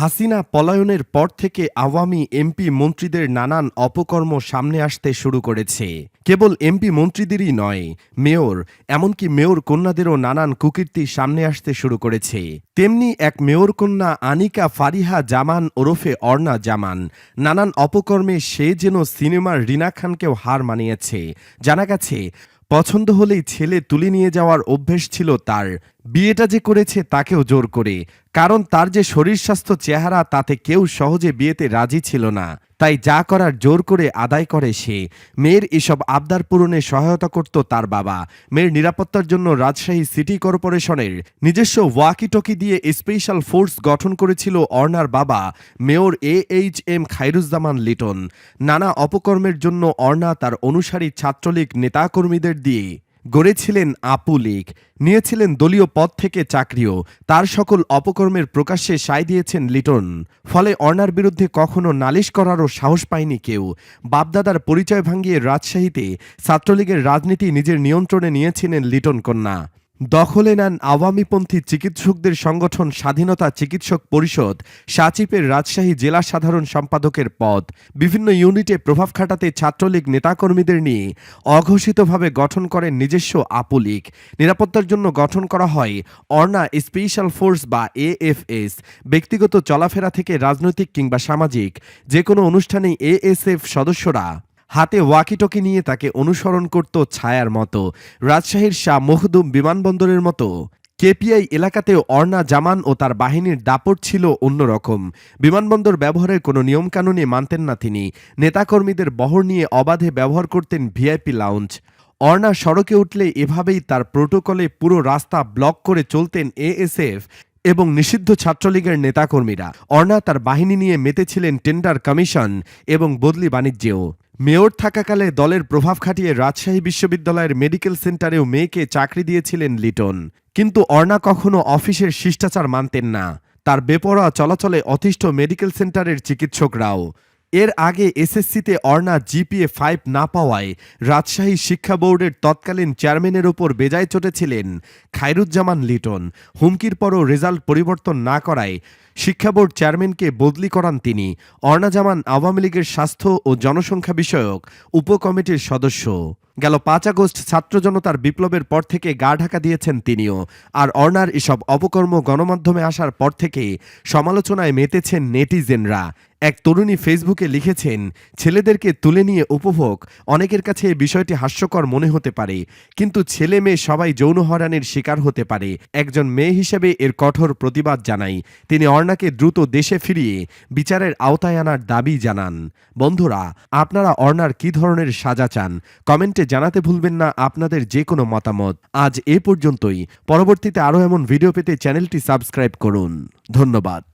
হাসিনা পলায়নের পর থেকে আওয়ামী এমপি মন্ত্রীদের নানান অপকর্ম সামনে আসতে শুরু করেছে। কেবল এমপি মন্ত্রীদেরই নয়, মেয়র, এমনকি মেয়র কন্যাদেরও নানান কুকীর্তি সামনে আসতে শুরু করেছে। তেমনি এক মেয়র কন্যা আনিকা ফারিহা জামান ওরফে অর্ণা জামান, নানান অপকর্মে সে যেন সিনেমার রিনা খানকেও হার মানিয়েছে। জানা গেছে, পছন্দ হলেই ছেলে তুলে নিয়ে যাওয়ার অভ্যেস ছিল তার। বিয়েটা যে করেছে তাকেও জোর করে। কারণ তার যে শরীর স্বাস্থ্য চেহারা, তাতে কেউ সহজে বিয়েতে রাজি ছিল না। তাই যা করার জোর করে আদায় করে সে। মেয়ের এসব আবদার পূরণে সহায়তা করত তার বাবা। মেয়ের নিরাপত্তার জন্য রাজশাহী সিটি কর্পোরেশনের নিজস্ব ওয়াকিটকি দিয়ে স্পেশাল ফোর্স গঠন করেছিল অর্ণার বাবা, mayor A H M Khairuzzaman Liton. নানা অপকর্মের জন্য অর্ণা তার অনুসারী ছাত্রলীগ নেতাকর্মীদের দিয়ে গড়েছিলেন আপু লীগ, নিয়েছিলেন দলীয় পদ থেকে চাকরিও, তার সকল অপকর্মের প্রকাশ্যে সায় দিয়েছেন লিটন। ফলে অর্ণার বিরুদ্ধে কখনো নালিশ করারও সাহস পায়নি কেউ। বাপদাদার পরিচয় ভাঙিয়ে রাজশাহীতে ছাত্রলীগের রাজনীতি নিজের নিয়ন্ত্রণে নিয়েছিলেন লিটন কন্যা। দখলে নেন আওয়ামীপন্থী চিকিৎসকদের সংগঠন স্বাধীনতা চিকিৎসক পরিষদ, সাচিপের রাজশাহী জেলা সাধারণ সম্পাদকের পদ। বিভিন্ন ইউনিটে প্রভাব খাটাতে ছাত্রলীগ নেতাকর্মীদের নিয়ে অঘোষিতভাবে গঠন করেন নিজস্ব আপুলীগ নিরাপত্তার জন্য গঠন করা হয় অর্ণা স্পেশাল ফোর্স বা এএফএস। ব্যক্তিগত চলাফেরা থেকে রাজনৈতিক কিংবা সামাজিক যে কোনো অনুষ্ঠানেই এএসএফ সদস্যরা হাতে ওয়াকিটকি নিয়ে তাকে অনুসরণ করত ছায়ার মতো। রাজশাহীর শাহ মখদুম বিমানবন্দরের মতো। কেপিআই এলাকাতেও অর্ণা জামান ও তার বাহিনীর দাপট ছিল অন্যরকম। বিমানবন্দর ব্যবহারের কোনো নিয়মকানুনে মানতেন না তিনি। নেতাকর্মীদের বহর নিয়ে অবাধে ব্যবহার করতেন ভিআইপি লাউঞ্জ। অর্ণা সড়কে উঠলে এভাবেই তার প্রোটোকলে পুরো রাস্তা ব্লক করে চলতেন এএসএফ এবং নিষিদ্ধ ছাত্রলীগের নেতাকর্মীরা। অর্ণা তার বাহিনী নিয়ে মেতেছিলেন টেন্ডার কমিশন এবং বদলি বাণিজ্যেও। মেয়র থাকাকালে দলের প্রভাব খাটিয়ে রাজশাহী বিশ্ববিদ্যালয়ের মেডিকেল সেন্টারেও মেয়েকে চাকরি দিয়েছিলেন লিটন। কিন্তু অর্ণা কখনো অফিসের শিষ্টাচার মানতেন না। তার বেপরোয়া চলাচলে অতিষ্ঠ মেডিকেল সেন্টারের চিকিৎসকরাও। এর আগে এসএসসিতে অর্ণা জিপিএ ফাইভ না পাওয়ায় রাজশাহী শিক্ষা বোর্ডের তৎকালীন চেয়ারম্যানের ওপর বেজায় চটেছিলেন খায়রুজ্জামান লিটন। হুমকির পরও রেজাল্ট পরিবর্তন না করায় শিক্ষা বোর্ড চেয়ারম্যানকে বদলি করান তিনি। অর্ণা জামান আওয়ামী লীগের স্বাস্থ্য ও জনসংখ্যা বিষয়ক উপকমিটির সদস্য। গেল পাঁচ আগস্ট ছাত্র জনতার বিপ্লবের পর থেকে গা ঢাকা দিয়েছেন তিনিও। আর অর্ণার এসব অপকর্ম গণমাধ্যমে আসার পর থেকে সমালোচনায় মেতেছেন নেটিজেনরা। এক তরুণী ফেসবুকে লিখেছেন, ছেলেদেরকে তুলে নিয়ে উপভোগ, অনেকের কাছে বিষয়টি হাস্যকর মনে হতে পারে, কিন্তু ছেলে মেয়ে সবাই যৌন হয়রানির শিকার হতে পারে। একজন মেয়ে হিসেবে এর কঠোর প্রতিবাদ জানাই। তিনি অর্ণাকে দ্রুত দেশে ফিরিয়ে বিচারের আওতায় আনার দাবি জানান। বন্ধুরা, আপনারা অর্ণার কি ধরনের সাজা চান? কমেন্টে জানাতে ভুলবেন না আপনাদের যে কোনো মতামত। আজ এ পর্যন্তই। পরবর্তীতে আরও এমন ভিডিও পেতে চ্যানেলটি সাবস্ক্রাইব করুন। ধন্যবাদ।